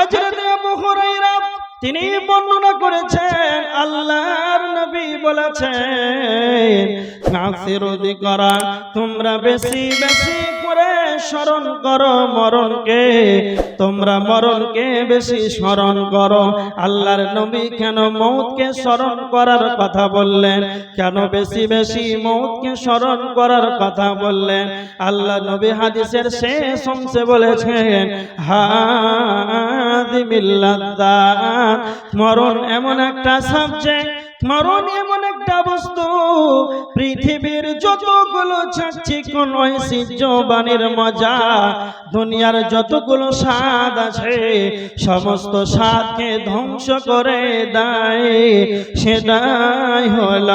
হযরত আবু হুরাইরা তিনি বর্ণনা করেছেন আল্লাহর নবী বলেছেন নাসির করা তোমরা বেশি বেশি স্মরণ করো মরণকে। তোমরা মরণকে বেশি স্মরণ করো। আল্লাহর নবী কেন মৌতকে স্মরণ করার কথা বললেন? কেন বেশি বেশি মৌতকে স্মরণ করার কথা বললেন? আল্লাহ নবী হাদিসের শেষ অংশে বলেছেন হাদিমিল্লাদাত মরণ এমন একটা সাবজেক্ট মরণ এমন একটা বস্তু পৃথিবীর যতগুলো ছাড়ছি কোন ঐতিহ্যবাণীর মজা দুনিয়ার যতগুলো স্বাদ আছে সমস্ত স্বাদকে ধ্বংস করে দেয়। সেটাই হল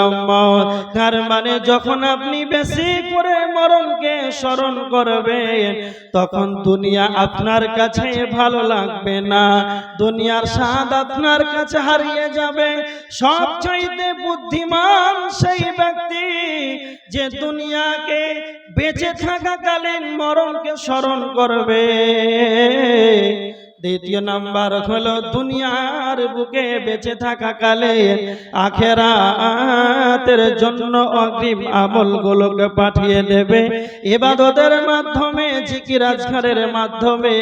তার মানে যখন আপনি বেশি করে মরণকে স্মরণ করবেন তখন দুনিয়া আপনার কাছে ভালো লাগবে না। দুনিয়ার স্বাদ আপনার কাছে হারিয়ে যাবে। সব চাইতে বুদ্ধিমান সেই ব্যক্তি যে দুনিয়াকে বেঁচে থাকাকালীন মরণকে স্মরণ করবে। দ্বিতীয় নাম্বার হলো দুনিয়ার বুকে বেঁচে থাকা থাকাকালে আখেরাতের জন্য অগ্রিম আমলগুলোকে পাঠিয়ে দেবে। এবাদতের মাধ্যমে জিকির আজকারের মাধ্যমে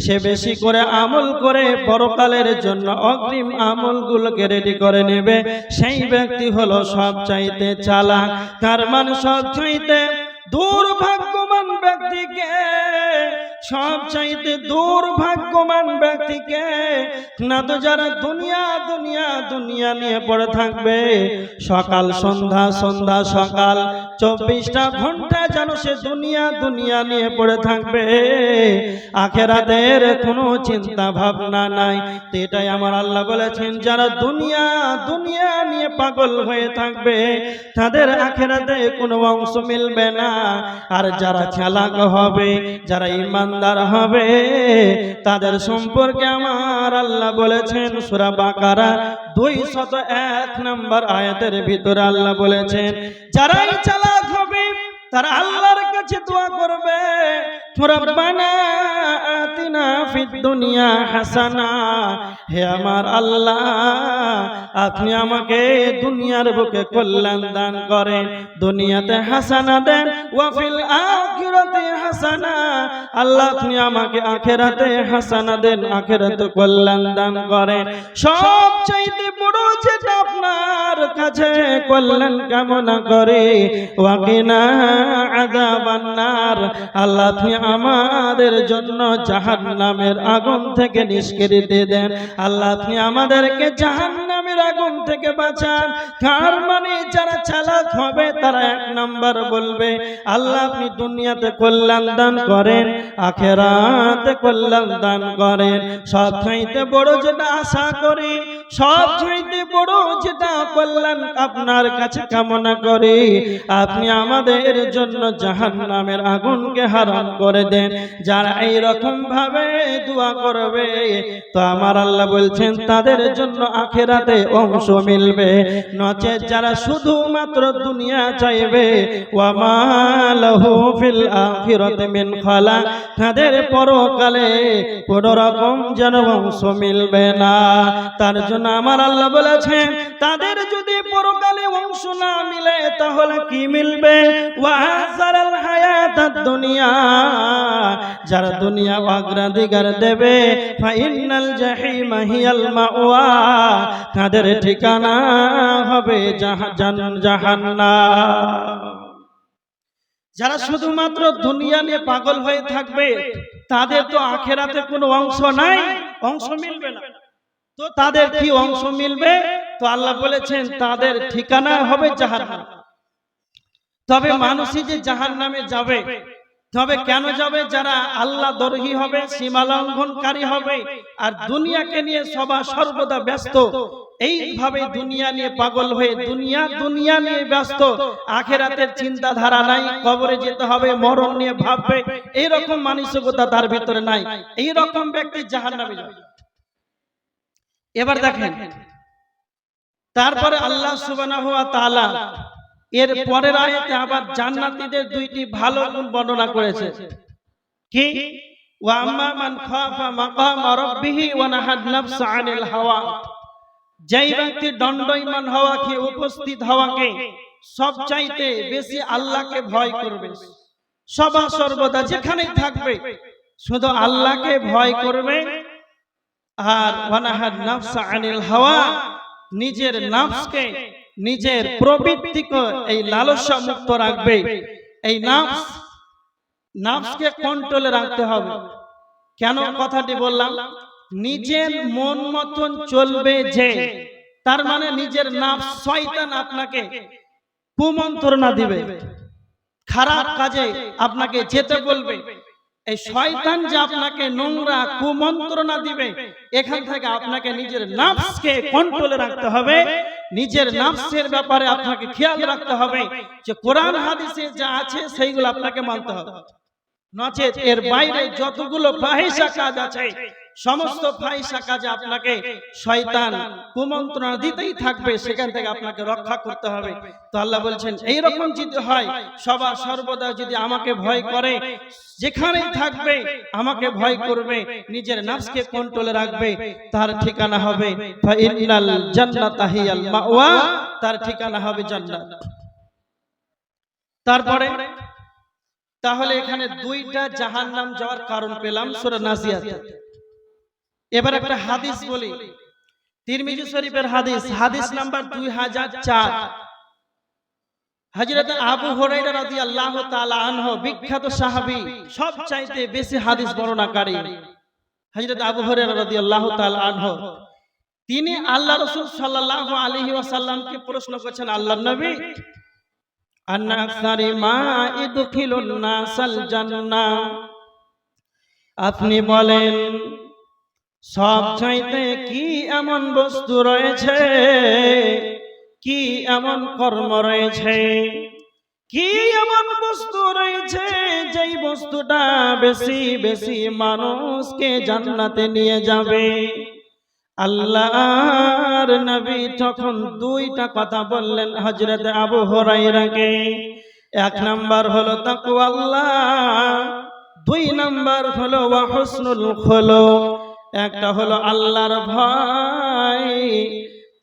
সে বেশি করে আমল করে পরকালের জন্য অগ্রিম আমলগুলোকে রেডি করে নেবে। সেই ব্যক্তি হলো সব চাইতে চালাক। তার মানে সব চাইতে দুর্ভাগ্যবান ব্যক্তিকে, সব চাইতে দুর্ভাগ্যবান ব্যক্তিকে না তো যারা দুনিয়া দুনিয়া দুনিয়া নিয়ে পড়ে থাকবে, সকাল, সন্ধ্যা সন্ধ্যা, সকাল, চব্বিশটা ঘণ্টা যেন সে দুনিয়া দুনিয়া নিয়ে পড়ে থাকবে। আখেরাদের কোনো চিন্তা ভাবনা নাই, তো এটাই আমার আল্লাহ বলেছেন, যারা দুনিয়া দুনিয়া নিয়ে পাগল হয়ে থাকবে, তাদের আখেরাতে কোনো অংশ মিলবে না। আর যারা চালাক হবে, যারা ইমানদার হবে, তাদের সম্পর্কে আমার আল্লাহ বলেছেন, সুরা বাকারা দুই শত এক নম্বর আয়াতের ভিতরে আল্লাহ বলেছেন, যারাই চালাক হবে তারা আল্লাহর কাছে দোয়া করবে রব্বানা আতিনা ফিদ দুনিয়া হাসানা। হে আমার আল্লাহ, আপনি আমাকে দুনিয়ার বুকে কল্যাণ দান করেন, দুনিয়াতে হাসানা দেন ওয়াফিল আখিরাতে হাসানা। আল্লাহ, আপনি আমাকে আখেরাতে হাসানা দেন, আখেরাতে কল্যাণ দান করেন। সব চাইতে বড় যেটা আপনার কাছে কল্যাণ কামনা করে? ওয়াকিনা আযাবান্নার। আল্লাহ আপনি আমাদের জন্য জাহান্নামের আগুন থেকে নিষ্কৃতি দেন। আল্লাহ আপনি আমাদেরকে জাহান্নামের আগুন থেকে বাঁচান। কার মানে যারা চালাক হবে, তারা এক নাম্বার বলবে, আল্লাহ আপনি দুনিয়াতে কল্যাণ দান করেন, আখেরাতে কল্যাণ দান করেন। সব চাইতে বড় যেটা আশা করি, সব চাইতে বড় যেটা কল্যাণ আপনার কাছে কামনা করি, আপনি আমাদের জন্য জাহান নামের আগুনকে হারাম করে দেন। যারা এইরকম ভাবে দোয়া করবে, তো আমার আল্লাহ বলছেন, তাদের জন্য আখেরাতে অংশ মিলবে। নচে যারা শুধুমাত্র দুনিয়া চাইবে, ওয়ামালাহু ফিল আখিরাতি মিন খালা, তাদের পরকালে কোন রকম যেন অংশ মিলবে না। তার জন্য আমার আল্লাহ বলেছেন, তাদের যদি পরকালে অংশ না মিলে, তাহলে কি মিলবে? যারা দুনিয়া অগ্রাধিকার দেবে ফাইনাল জাহিমা তাদের ঠিকানা হবে জাহান জাহান্নাম। যারা শুধুমাত্র দুনিয়া নিয়ে পাগল হয়ে থাকবে, তাদের তো আখেরাতে কোনো অংশ নাই, অংশ মিলবে না। তো তাদের কি অংশ মিলবে? তো আল্লাহ বলেছেন, তাদের ঠিকানা হবে জাহান্নাম। তবে মানুষই যে জাহান্নামে যাবে তবে কেন যাবে যারা আল্লাহ দরহি হবে সীমা লঙ্ঘনকারী হবে আর দুনিয়াকে নিয়ে সবা সর্বদা ব্যস্ত। এইভাবে দুনিয়া নিয়ে পাগল হয়ে দুনিয়া দুনিয়া নিয়ে ব্যস্ত। আখেরাতের চিন্তাধারা নাই কবরে যেতে হবে মরণ নিয়ে ভাববে এইরকম মানসিকতা তার ভিতরে নাই এই রকম ব্যক্তি জাহান্নামে যাবে। এবার দেখেন তারপরে আল্লাহ সুবহানাহু ওয়া তাআলা এর পরের আয়াতে আবার জান্নাতীদের দুইটি ভালো গুণ বর্ণনা করেছে। কি? ওয়া মান খাফা মাকাম রাব্বিহি ওয়া নাহাদ নাফসা আনিল হাওয়া। যেই ব্যক্তি দণ্ডইমান হওয়াকে, উপস্থিত হওয়াকে সব চাইতে বেশি আল্লাহকে ভয় করবে। সবা সর্বদা যেখানেই থাকবে, শুধু আল্লাহকে ভয় করবে আর ওয়ানাহাদ নাফসা আনিল হাওয়া, নিজের নাফসকে নিজের প্রবৃত্তিকে এই লালসা মুক্ত রাখবে। এই নাফস নাফসকে কন্ট্রোলে রাখতে হবে। কেন কথাটি বললাম? নিজের মন মতন চলবে যে। তার মানে নিজের নাফস শয়তান আপনাকে কুমন্ত্রণা দিবে। খারাপ কাজে আপনাকে যেতে বলবে। এই শয়তান যে আপনাকে নোংরা কুমন্ত্রণা দিবে এখান থেকে আপনাকে নিজের নাফসকে কন্ট্রোলে রাখতে হবে। নিজের নাফসের ব্যাপারে আপনাকে খেয়াল রাখতে হবে যে কোরআন হাদিসে যা আছে সেইগুলো আপনাকে মানতে হবে। নচেত এর বাইরে যতগুলো ফাহিসা কাজ আছে সমস্ত ফাহিসা কাজে আপনাকে শয়তান কুমন্ত্রণা দিতেই থাকবে সেখান থেকে আপনাকে রক্ষা করতে হবে। তো আল্লাহ বলছেন এই রকম যদি হয় সবার সর্বদা যদি আমাকে ভয় করে যেখানেই থাকবে আমাকে ভয় করবে নিজের নাফসকে কন্ট্রোলে রাখবে তার ঠিকানা হবে ফাইনাল জান্নাতা হিয়াল মাওয়া তার ঠিকানা হবে জান্নাত। তারপরে তাহলে এখানে দুইটা জাহান্নাম যাওয়ার কারণ পেলাম সূরা নাজিয়াত এবার একটা হাদিস বলি। তিরমিজি শরীফের হাদিস হাদিস নাম্বার 2004 হযরত আবু হুরায়রা রাদিয়াল্লাহু তাআলা আনহু, বিখ্যাত সাহাবী সব চাইতে বেশি হাদিস বর্ণনাকারী। হযরত আবু হুরায়রা রাদিয়াল্লাহু তাআলা আনহু, তিনি আল্লাহ রাসূল সাল্লাল্লাহু আলাইহি ওয়াসাল্লামকে প্রশ্ন করেছেন, আল্লাহর নবী, আন্না মা ইদখিলুন নাসাল জান্নাহ? আপনি বলেন সব চাইতে কি এমন বস্তু রয়েছে? কি এমন কর্ম রয়েছে? কি এমন বস্তু রয়েছে যেই বস্তুটা বেশি বেশি মানুষকে জান্নাতে নিয়ে যাবে? আল্লাহর নবী তখন দুইটা কথা বললেন হজরত আবু হরাইরাকে এক নাম্বার হলো তাকওয়া আল্লাহ দুই নাম্বার হলো ওয়া হুসনুল খুলুক। একটা হলো আল্লাহর ভয়,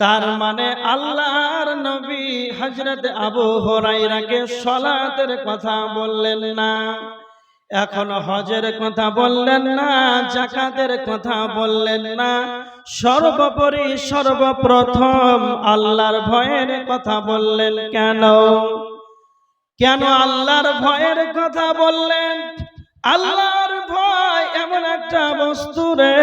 তার মানে আল্লাহর নবী হজরত আবু হরাইরাকে সলাতের কথা বললেন না, এখন হজের কথা বললেন না জাকাতের কথা বললেন না, সর্বোপরি সর্বপ্রথম আল্লাহর ভয়ের কথা বললেন কেন? কেন আল্লাহর ভয়ের কথা বললেন? আল্লাহর ভয় এমন একটা বস্তু রে,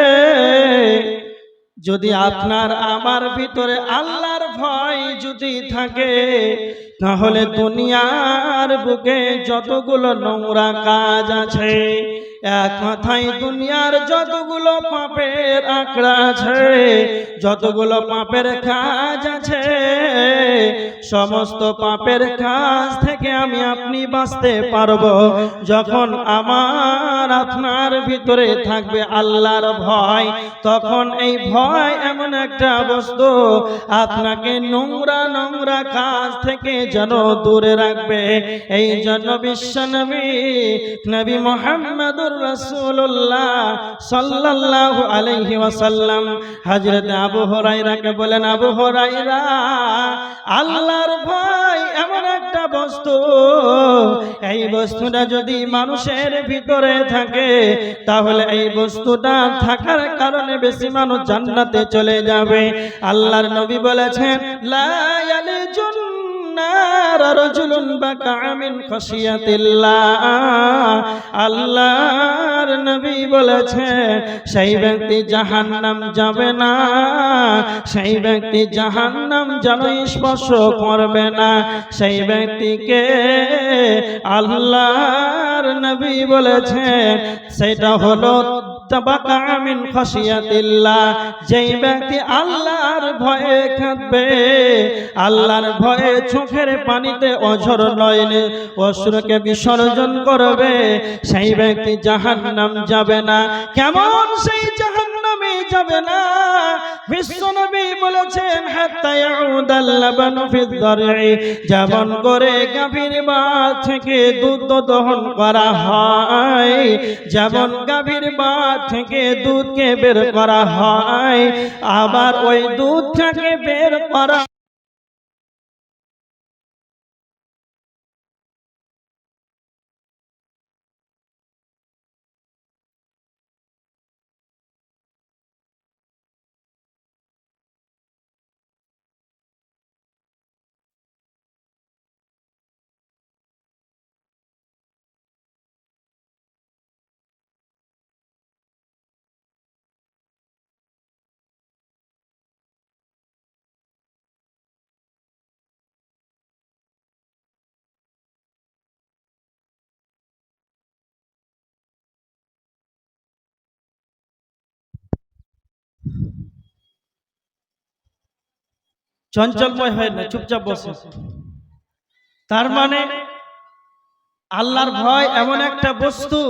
যদি আপনার আমার ভিতরে আল্লাহর ভয় যদি থাকে, তাহলে দুনিয়ার বুকে যতগুলো নোংরা কাজ আছে এক কথায় দুনিয়ার যতগুলো পাপের আঁকড়া আছে, যতগুলো পাপের কাজ আছে, সমস্ত পাপের কাজ থেকে আমি আপনি বাঁচতে পারব। যখন আমার আপনার ভিতরে থাকবে আল্লাহর ভয়, তখন এই ভয় এমন একটা বস্তু আপনাকে নোংরা নোংরা কাজ থেকে যেন দূরে রাখবে। এই জন্য বিশ্ব নবী মোহাম্মদুর রাসূলুল্লাহ সাল্লাল্লাহু আলাইহি ওয়াসাল্লাম হযরত আবু হুরায়রাকে বলেন, আবু হুরায়রা, আল্লাহর ভয় এমন একটা বস্তু, এই বস্তুটা যদি মানুষের ভিতরে থাকে, তাহলে এই বস্তুটা থাকার কারণে বেশি মানুষ জান্নাতে চলে যাবে। আল্লাহর নবী বলেছেন লায়ালি ইয়ালিজুন النار رجل بكى من خشية الله আল্লাহর নবী বলেছেন সেই ব্যক্তি জাহান্নাম যাবে না সেই ব্যক্তি জাহান্নাম যেন স্পর্শ করবে না সেই ব্যক্তিকে আল্লাহর নবী বলেছেন সেটা হলো তাবাকা মিন খাশিয়াতিল্লাহ যেই ব্যক্তি আল্লাহর ভয়ে কাঁদবে, আল্লাহর ভয়ে চোখের পানিতে অঝর নয়নে অসুরকে বিসর্জন করবে, সেই ব্যক্তি জাহান্নাম যাবে না। কেমন সেই জাহান্নামে যাবে না? বিশ্বনবী বলেছেন দার'i যেমন করে গাভীর বাত থেকে দুধ দহন করা হয়, যেমন গাভীর মাছ থেকে দুধকে বের করা হয়, আবার ওই দুধটাকে বের করা চঞ্চলময় হয় না, চুপচাপ বসে। তার মানে আল্লাহর ভয় এমন একটা বস্তু,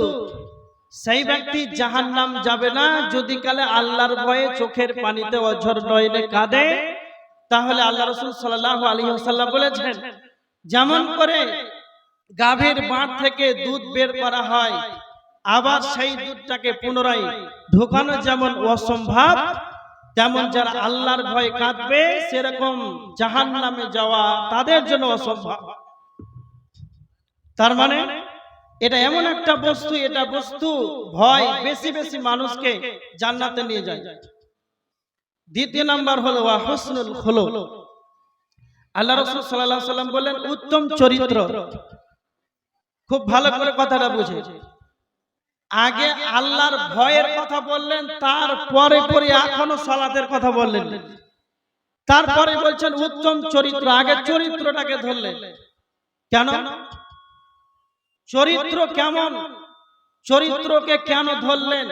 সেই ব্যক্তি জাহান নাম যাবে না। যদি কালে আল্লাহর ভয়ে চোখের পানিতে অঝর নয়নে কাঁদে, তাহলে আল্লাহ রসুল সাল্লাহ আলী সাল্লাম বলেছেন, যেমন করে গাভীর বাঁধ থেকে দুধ বের করা হয়, আবার সেই দুধটাকে পুনরায় ঢোকানো যেমন অসম্ভব তেমন যারা আল্লাহর ভয় কাঁদবে সেরকম জাহান নামে যাওয়া তাদের জন্য অসম্ভব। তার মানে এটা এমন একটা বস্তু এটা বস্তু ভয় বেশি বেশি মানুষকে জান্নাতে নিয়ে যায়। দ্বিতীয় নাম্বার হলো ওয়া হুসনুল হলো আল্লাহ রসুল সাল্লাহ সাল্লাম বললেন উত্তম চরিত্র। খুব ভালো করে কথাটা বুঝে। আগে আল্লাহর ভয়ের কথা বললেন তারপরে পরে এখনও সালাতের কথা বললেন। তারপরে বলছেন উত্তম চরিত্র আগে চরিত্রটাকে ধরলেন। কেন? চরিত্র কেমন? চরিত্রকে কেন ধরলেন?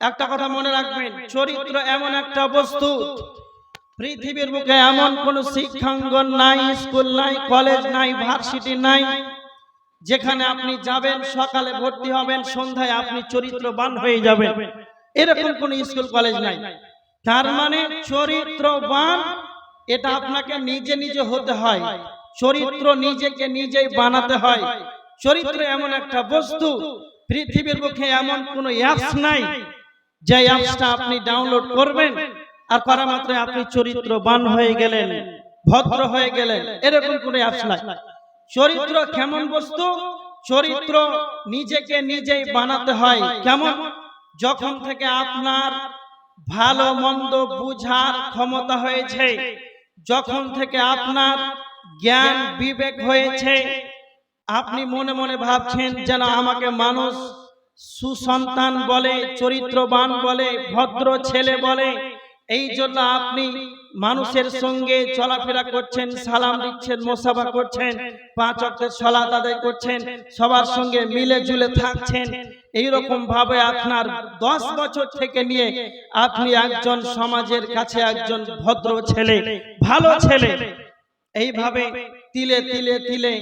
একটা কথা মনে রাখবেন চরিত্র এমন একটা বস্তু। পৃথিবীর বুকে এমন কোন শিক্ষাঙ্গন নাই স্কুল নাই কলেজ নাই ভার্সিটি নাই। যেখানে আপনি যাবেন, সকালে ভর্তি হবেন, সন্ধ্যায় আপনি চরিত্রবান হয়ে যাবেন। এরকম কোন স্কুল, কলেজ নাই। তার মানে চরিত্রবান, এটা আপনাকে নিজে নিজে হতে হয়। চরিত্র নিজেকে নিজেই বানাতে হয়। চরিত্র এমন একটা বস্তু, পৃথিবীর মুখে এমন কোন অ্যাপস নাই। যে অ্যাপসটা আপনি ডাউনলোড করবেন আর করা মাত্র আপনি চরিত্রবান হয়ে গেলেন, ভদ্র হয়ে গেলেন। এরকম কোন অ্যাপস নাই। চরিত্র কেমন বস্তু? চরিত্র নিজেকে নিজেই বানাতে হয়। কেমন? যখন থেকে আপনার ভালো, মন্দ বুঝার ক্ষমতা হয়েছে, যখন থেকে আপনার জ্ঞান বিবেক হয়েছে, আপনি মনে মনে ভাবছেন যেন আমাকে মানুষ সুসন্তান বলে, চরিত্রবান বলে, ভদ্র ছেলে বলে, এই জন্য আপনি মানুষের সঙ্গে চলাফেরা করছেন, সালাম দিচ্ছেন, মোসাফা করছেন, পাঁচ অক্ষের সলাত আদায় করছেন, সবার সঙ্গে মিলে জুলে থাকছেন। এই রকম ভাবে আপনার দশ বছর থেকে নিয়ে আপনি একজন সমাজের কাছে একজন ভদ্র ছেলে, ভালো ছেলে। এইভাবে তিলে তিলে তিলে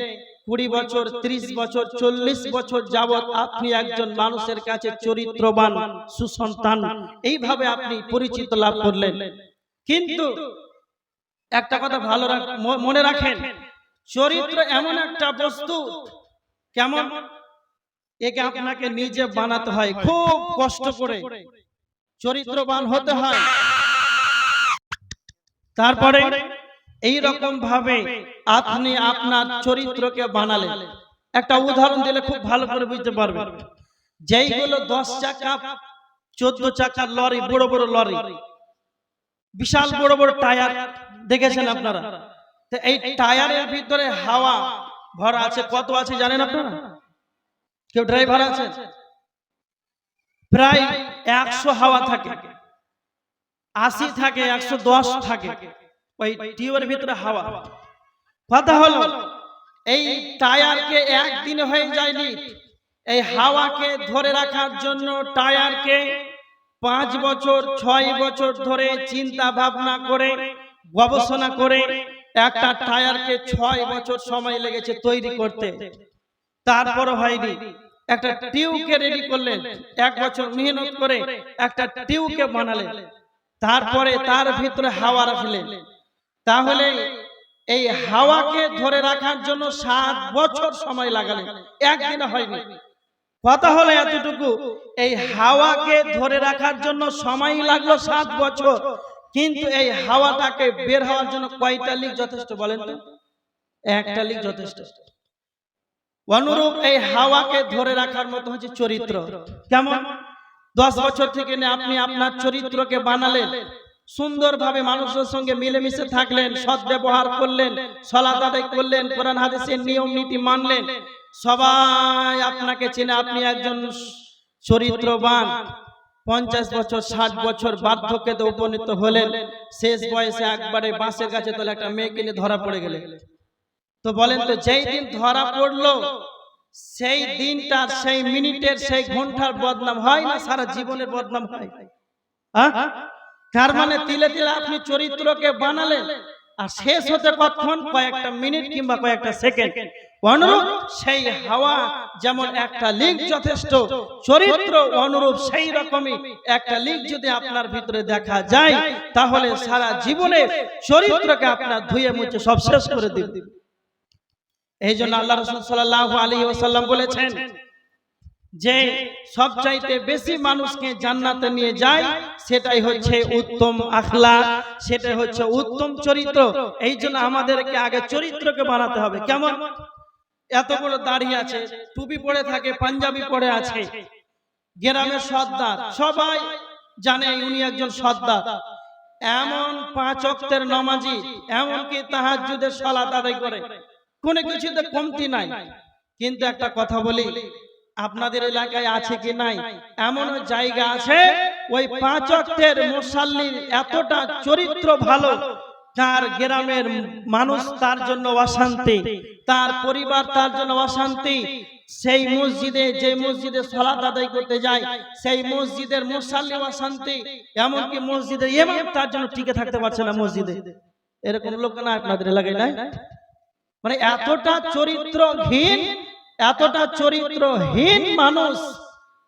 কুড়ি বছর, ত্রিশ বছর, চল্লিশ বছর যাবৎ আপনি একজন মানুষের কাছে চরিত্রবান, সুসন্তান। এইভাবে আপনি পরিচিত লাভ করলেন। কিন্তু একটা কথা ভালো মনে রাখেন চরিত্র এমন একটা বস্তু কেমন একে আপনাকে নিজে বানাতে হয়। খুব কষ্ট করে চরিত্রবান হতে হয়। তারপরে এই রকম ভাবে আপনি আপনার চরিত্রকে বানালেন। একটা উদাহরণ দিলে খুব ভালো করে বুঝতে পারবেন। যেইগুলো দশ চাকা চোদ্দ চাকা লরি বড় বড় লরি। বিশাল বড় বড় টায়ার দেখেছেন আপনারা? তো এই টায়ারের ভিতরে হাওয়া ভরা আছে কত আছে জানেন আপনারা? কেউ ড্রাইভার আছে? প্রায় একশো হাওয়া থাকে। আশি থাকে একশো দশ থাকে। ওই টিউবের ভিতরে হাওয়া। কথা হলো এই টায়ারকে একদিনে হয়ে যায়নি এই হাওয়াকে ধরে রাখার জন্য টায়ারকে পাঁচ বছর, ছয় বছর ধরে চিন্তা ভাবনা করে, গবেষণা করে একটা টায়ারকে ছয় বছর সময় লেগেছে তৈরি করতে। তারপর হয়নি। একটা টিউকে রেডি করলেন। এক বছর মেহনত করে একটা টিউকে বানালেন। তারপরে তার ভিতরে হাওয়া রাখলেন। তাহলে এই হাওয়াকে ধরে রাখার জন্য সাত বছর সময় লাগালেন। একদিনে হয়নি। কথা হলো এতটুকু। এই হাওয়াকে ধরে রাখার জন্য সময় লাগল সাত বছর। কিন্তু এই হাওয়াটাকে বের হওয়ার জন্য কয়টা লিক যথেষ্ট বলেন তো? একটা লিক যথেষ্ট। অনুরূপ এই হাওয়াকে ধরে রাখার মতো হচ্ছে চরিত্র। কেমন? দশ বছর থেকে আপনি আপনার চরিত্রকে বানালেন, সুন্দরভাবে মানুষের সঙ্গে মিলেমিশে থাকলেন সৎ ব্যবহার করলেন সলাত আদায় করলেন, কোরআন, হাদিসের নিয়ম, নীতি মানলেন সবাই আপনাকে চেনে, আপনি একজন চরিত্রবান। পঞ্চাশ বছর, ষাট বছর বার্ধক্যতে উপনীত হলেন। শেষ বয়সে একবারে বাঁশের কাছে তোলে একটা মেয়েকে নিয়ে ধরা পড়ে গেলেন। তো বলেন তো, যেই দিন ধরা পড়ল, সেই দিনটার, সেই মিনিটের, সেই ঘণ্টার বদনাম হয় না? সারা জীবনের বদনাম হ্যাঁ? তার মানে তিলে তিলে আপনি চরিত্রকে বানালেন, আর শেষ হতে কতক্ষণ? কয়েকটা মিনিট কিংবা কয়েকটা সেকেন্ড। অনুরূপ সেই হাওয়া যেমন একটা লিঙ্ক যথেষ্ট চরিত্র অনুরূপ সেই রকমই একটা লিঙ্ক যদি আপনার ভিতরে দেখা যায় তাহলে সারা জীবনে চরিত্রকে আপনার ধুয়ে মুছে সব শেষ করে দিবে। এই জন্য আল্লাহ রসুল সাল্লাহ আলী ওসাল্লাম বলেছেন যে সবচাইতে বেশি মানুষকে জান্নাতে নিয়ে যায় সেটাই হচ্ছে উত্তম আখলা সেটাই হচ্ছে উত্তম চরিত্র। এই জন্য আমাদেরকে আগে চরিত্রকে বানাতে হবে। কেমন? এতগুলো দাঁড়িয়ে আছে, টুপি পরে থাকে, পাঞ্জাবি পরে আছে। গ্রামের সর্দার, সবাই জানে উনি একজন সর্দার। এমন পাঁচ অক্তের নমাজি, এমনকি তাহাজ্জুদের সলাত আদায় করে। কোনো কিছুতে কমতি নাই। কিন্তু একটা কথা বলি, আপনাদের এলাকায় আছে কি নাই? এমন জায়গা আছে, ওই পাঁচ অক্টের মুসাল্লির এতটা চরিত্র ভালো তার গ্রামের মানুষ তার জন্য অশান্তি, তার পরিবার তার জন্য অশান্তি, সেই মসজিদে যে মসজিদে সলাত আদায় করতে যায়, সেই মসজিদের মুসাল্লি অশান্তি, এমনকি মসজিদে এমন তার জন্য টিকে থাকতে পারছে না মসজিদে। এরকম লোক না আপনাদের এলাকায়, নাই? মানে এতটা চরিত্রহীন এতটা চরিত্রহীন মানুষ,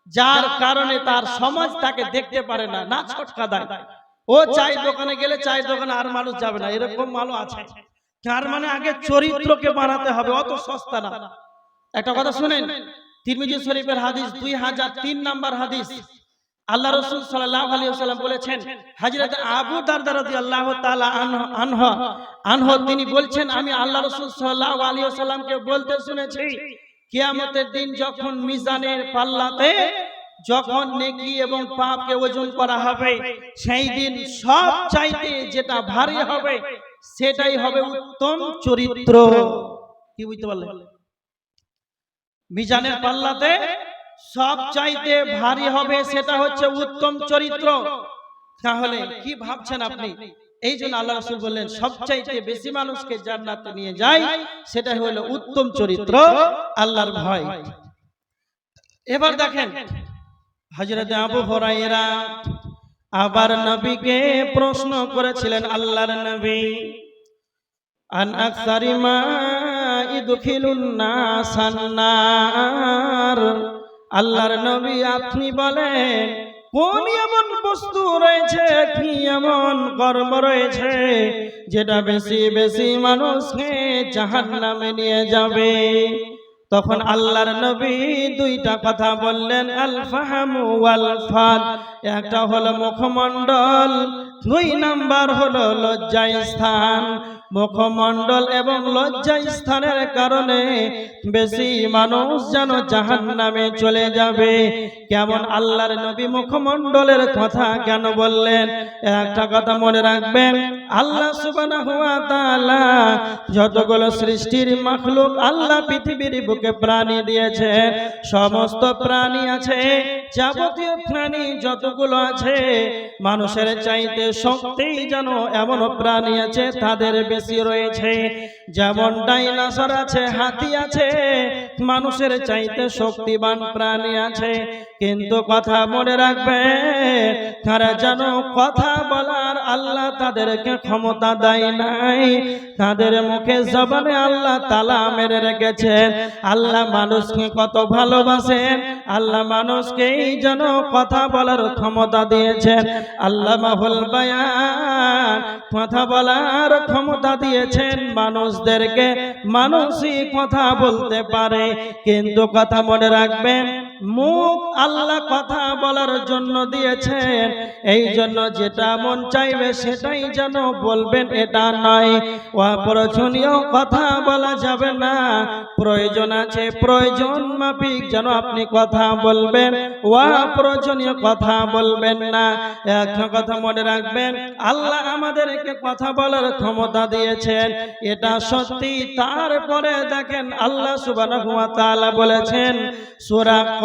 যার কারণে তার সমাজ তাকে দেখতে পারে না না ছটকা দেয়। ও চায়ের দোকানে গেলে চায়ের দোকানে আর মানুষ যাবে না এরকম মানুষ আছে। তার মানে আগে চরিত্রকে বানাতে হবে অত সস্তা না। একটা কথা শুনেন তিরমিজি শরীফের হাদিস দুই হাজার তিন নাম্বার হাদিস। আল্লাহ রসুল সাল্লাহ আলী সাল্লাম বলেছেন হাজরত আবু দারদার আল্লাহ তালা আনহ আনহ তিনি বলছেন আমি আল্লাহ রসুল সাল্লাহ আলী সাল্লামকে বলতে শুনেছি কিয়ামতের দিন যখন মিজানের পাল্লাতে যখন নেকি এবং পাপকে ওজন করা হবে, সেই দিন সব চাইতে যেটা ভারী হবে, সেটাই হবে উত্তম চরিত্র। কি বুঝতে পারলেন মিজানের পাল্লাতে সব চাইতে ভারী হবে সেটা হচ্ছে উত্তম চরিত্র। তাহলে কি ভাবছেন আপনি? এই জন্য আল্লাহ রসুল বললেন সবচাইতে বেশি মানুষকে জান্নাতে নিয়ে যায় সেটা হলো উত্তম চরিত্র, আল্লাহর ভয়। এবার দেখেন হজরত আবু হরাইরা আবার নবীকে প্রশ্ন করেছিলেন, আল্লাহর নবী, আন আকসারি মা ইদখিলুন নাসান নার। আল্লাহর নবী আপনি বলেন, কোন এমন বস্তু রয়েছে, কি এমন কর্ম রয়েছে, যেটা বেশি বেশি মানুষকে জাহান নামে নিয়ে যাবে? তখন আল্লাহর নবী দুইটা কথা বললেন আল ফাহামু ওয়াল একটা হলো মুখমণ্ডল, দুই নাম্বার হলো লজ্জায় স্থান মুখমণ্ডল এবং লজ্জা স্থানের কারণে বেশি মানুষ যেন জাহান নামে চলে যাবে। কেমন আল্লাহর নবী মুখমণ্ডলের কথা কেন বললেন? একটা কথা মনে রাখবেন, আল্লাহ তাআলা যতগুলো সৃষ্টির মাখলুক আল্লাহ পৃথিবীর বুকে প্রাণী দিয়েছে সমস্ত প্রাণী আছে, যাবতীয় প্রাণী যতগুলো আছে, মানুষের চাইতে শক্তি যেন এমন প্রাণী আছে, তাদের বেশি রয়েছে, যেমন ডাইনাসর আছে, হাতি আছে, মানুষের চাইতে শক্তিবান প্রাণী আছে। কিন্তু কথা মনে রাখবে তারা যেন কথা বলার আল্লাহ তাদেরকে ক্ষমতা দেয় নাই। তাদের মুখে জবানে আল্লাহ তালা মেরে রেখেছেন। আল্লাহ মানুষকে কত ভালোবাসেন, আল্লাহ মানুষকেই যেন কথা বলার ক্ষমতা দিয়েছেন। আল্লাহ মাহুল বায়ান, কথা বলার ক্ষমতা দিয়েছেন মানুষদেরকে মানুষই কথা বলতে পারে। কিন্তু কথা মনে রাখবেন মুখ আল্লাহ কথা বলার জন্য দিয়েছেন। এই জন্য যেটা মন চাইবে সেটাই যেন বলবেন, এটা নয়। অপ্রয়োজনীয় কথা বলা যাবে না। প্রয়োজন আছে, প্রয়োজন মাফিক যেন আপনি কথা বলবেন। অপ্রয়োজনীয় কথা বলবেন না। একটা কথা মনে রাখবেন, আল্লাহ আমাদেরকে কথা বলার ক্ষমতা দিয়েছেন। এটা সত্যি। তারপরে দেখেন আল্লাহ ওয়া বলেছেন, সূরা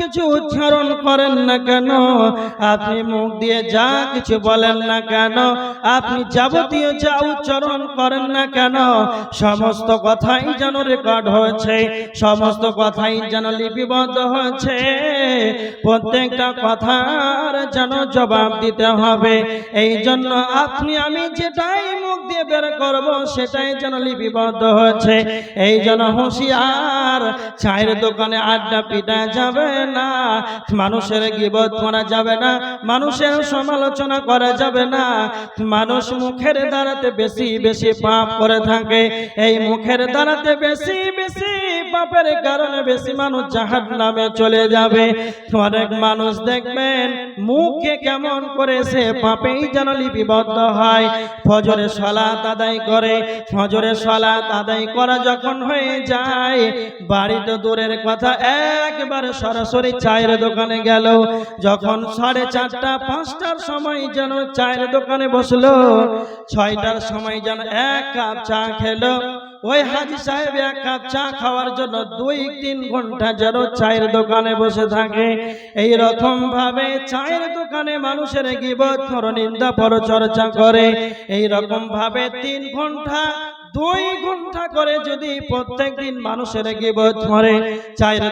কিছু উচ্চারণ করেন না কেন? আপনি মুখ দিয়ে যা কিছু বলেন না কেন? আপনি যাবতীয় যা উচ্চারণ করেন না কেন? সমস্ত কথাই যেন রেকর্ড হয়েছে, সমস্ত কথাই যেন লিপিবদ্ধ হয়েছে। প্রত্যেকটা কথার যেন জবাব দিতে হবে। এই জন্য আপনি, আমি যেটাই দিয়ে বের করব, সেটাই যেন লিপিবদ্ধ হয়েছে এই জন্য হুঁশিয়ার, চায়ের দোকানে আড্ডা পিটা যাবে না, মানুষের গিবত করা যাবে না, মানুষের সমালোচনা করা যাবে না। মানুষ মুখের দ্বারাতে বেশি বেশি পাপ করে থাকে। এই মুখের দ্বারাতে বেশি বেশি পাপের কারণে বেশি মানুষ জাহাজ নামে চলে যাবে। অনেক মানুষ দেখবেন মুখে কেমন করে সে পাপেই যেন লিপিবদ্ধ হয়। ফজরে সলাত আদায় করে, ফজরের সলাত আদায় করা যখন হয়ে যায় বাড়ি তো দূরের কথা একবারে সরাসরি চায়ের দোকানে গেল। যখন সাড়ে চারটা, পাঁচটার সময় যেন চায়ের দোকানে বসল, ছয়টার সময় যেন এক কাপ চা খেলো। ওই হাজি সাহেব এক কাপ চা খাওয়ার জন্য দুই তিন ঘণ্টা যেন চায়ের দোকানে বসে থাকে। এই রকম ভাবে চায়ের দোকানে মানুষের গিবত নিন্দা পরচর্চা করে। এই রকম ভাবে তিন ঘণ্টা, দুই ঘণ্টা করে যদি প্রত্যেক দিন মানুষের গিবত মরে, চায়ের